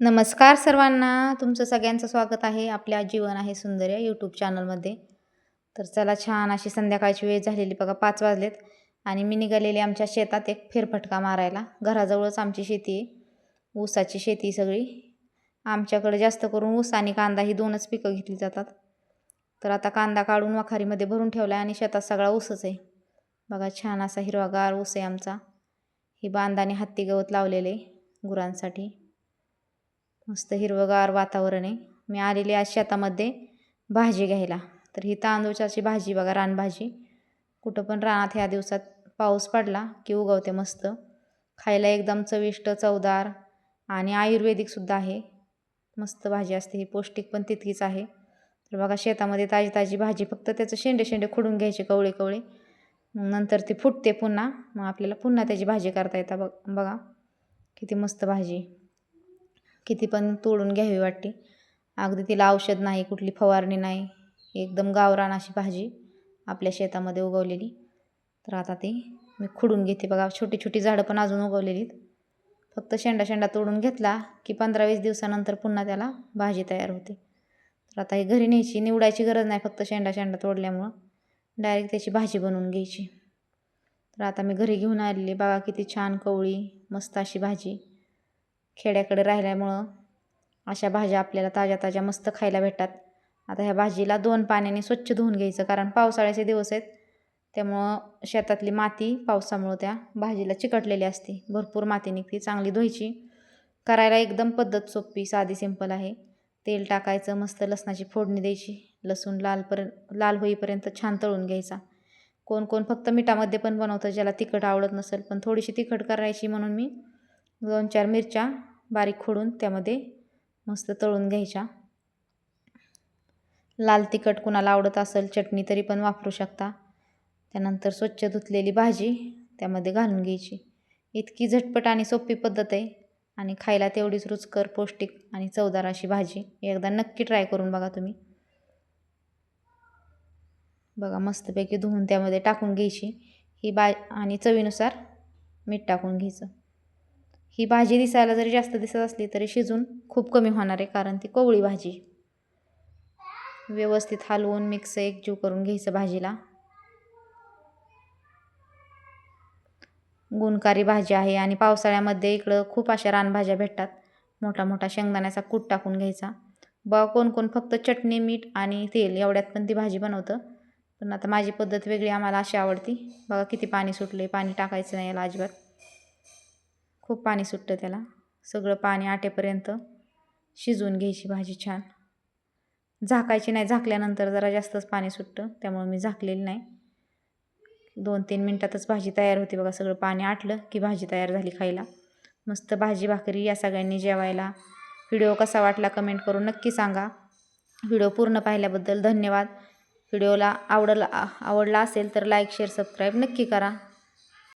नमस्कार सर्वांना. तुमचं सगळ्यांचं स्वागत आहे आपल्या जीवन आहे सुंदर या यूट्यूब चॅनलमध्ये तर चला छान अशी संध्याकाळची वेळ झालेली बघा पाच वाजलेत आणि मी निघालेली आमच्या शेतात एक फेरफटका मारायला. घराजवळच आमची शेती आहे. ऊसाची शेती सगळी. आमच्याकडे जास्त करून ऊस आणि कांदा ही दोनच पिकं घेतली जातात. तर आता कांदा काढून वाखारीमध्ये भरून ठेवला आहे आणि शेतात सगळा ऊसच आहे. बघा छान असा हिरवागार ऊस आहे आमचा. ही बांधाने हत्ती गवत लावलेले गुरांसाठी. मस्त हिरवंगार वातावरण आहे. मी आलेली आज शेतामध्ये भाजी घ्यायला. तर ही तांदूळच्याची भाजी बघा रानभाजी. कुठं पण रानात ह्या दिवसात पाऊस पडला की उगवते मस्त. खायला एकदम चविष्ट चवदार आणि आयुर्वेदिकसुद्धा आहे. मस्त भाजी असते ही पौष्टिक पण तितकीच आहे. तर बघा शेतामध्ये ताजी ताजी भाजी फक्त त्याचं शेंडे शेंडे खुडून घ्यायचे कवळे कवळे. मग नंतर ती फुटते पुन्हा. मग आपल्याला पुन्हा त्याची भाजी करता येतं बघ बघा. किती मस्त भाजी. किती पण तोडून घ्यावी वाटते. अगदी तिला औषध नाही कुठली फवारणी नाही एकदम गावरान अशी भाजी आपल्या शेतामध्ये उगवलेली. तर आता ती मी खुडून घेते बघा. छोटी छोटी झाडं पण अजून उगवलेलीत. फक्त शेंडा शेंडा तोडून घेतला की पंधरा वीस दिवसानंतर पुन्हा त्याला भाजी तयार होते. तर आता ही घरी न्यायची निवडायची गरज नाही फक्त शेंडा शेंडा तोडल्यामुळं. डायरेक्ट त्याची भाजी बनवून घ्यायची. तर आता मी घरी घेऊन आलेली बघा किती छान कवळी मस्त अशी भाजी. खेड्याकडे राहिल्यामुळं अशा भाज्या आपल्याला ताज्या ताज्या मस्त खायला भेटतात. आता ह्या भाजीला दोन पाण्याने स्वच्छ धुवून घ्यायचं कारण पावसाळ्याचे दिवस आहेत. त्यामुळं शेतातली माती पावसामुळं त्या भाजीला चिकटलेली असते. भरपूर माती निघते चांगली धुवायची. करायला एकदम पद्धत सोपी साधी सिंपल आहे. तेल टाकायचं मस्त लसणाची फोडणी द्यायची. लसूण लालपर्यंत लाल होईपर्यंत छान तळून घ्यायचा. कोण कोण फक्त मिठामध्ये पण बनवतं ज्याला तिखट आवडत नसेल पण थोडीशी तिखट करायची म्हणून मी दोन चार मिरच्या बारीक खोडून त्यामध्ये मस्त तळून घ्यायच्या. लाल तिखट कुणाला आवडत असेल चटणी तरी पण वापरू शकता. त्यानंतर स्वच्छ धुतलेली भाजी त्यामध्ये घालून घ्यायची. इतकी झटपट आणि सोपी पद्धत आहे आणि खायला तेवढीच रुचकर पौष्टिक आणि चवदार अशी भाजी एकदा नक्की ट्राय करून बघा तुम्ही. बघा मस्तपैकी धुवून त्यामध्ये टाकून घ्यायची. ही बा आणि चवीनुसार मीठ टाकून घ्यायचं. ही भाजी दिसायला जरी जास्त दिसत असली तरी शिजून खूप कमी होणार आहे कारण ती कोवळी भाजी. व्यवस्थित हलवून मिक्स एकजीव करून घ्यायचं भाजीला. गुणकारी भाजी आहे आणि पावसाळ्यामध्ये इकडं खूप अशा रानभाज्या भेटतात. मोठा मोठा शेंगदाण्याचा कूट टाकून घ्यायचा. बा कोण कोण फक्त चटणी मीठ आणि तेल एवढ्यात पण ती भाजी बनवतं. पण आता माझी पद्धत वेगळी आम्हाला अशी आवडती. बघा किती पाणी सुटले पाणी टाकायचं नाही याला अजिबात. खूप पाणी सुटतं त्याला. सगळं पाणी आटेपर्यंत शिजवून घ्यायची भाजी छान. झाकायची नाही झाकल्यानंतर जरा जास्तच पाणी सुटतं त्यामुळे मी झाकलेली नाही. दोन तीन मिनटातच भाजी तयार होती बघा सगळं पाणी आटलं की भाजी तयार झाली खायला. मस्त भाजी भाकरी या सगळ्यांनी जेवायला. व्हिडिओ कसा वाटला कमेंट करून नक्की सांगा. व्हिडिओ पूर्ण पाहिल्याबद्दल धन्यवाद. व्हिडिओला आवडला आवडला असेल तर लाईक शेअर सबस्क्राईब नक्की करा.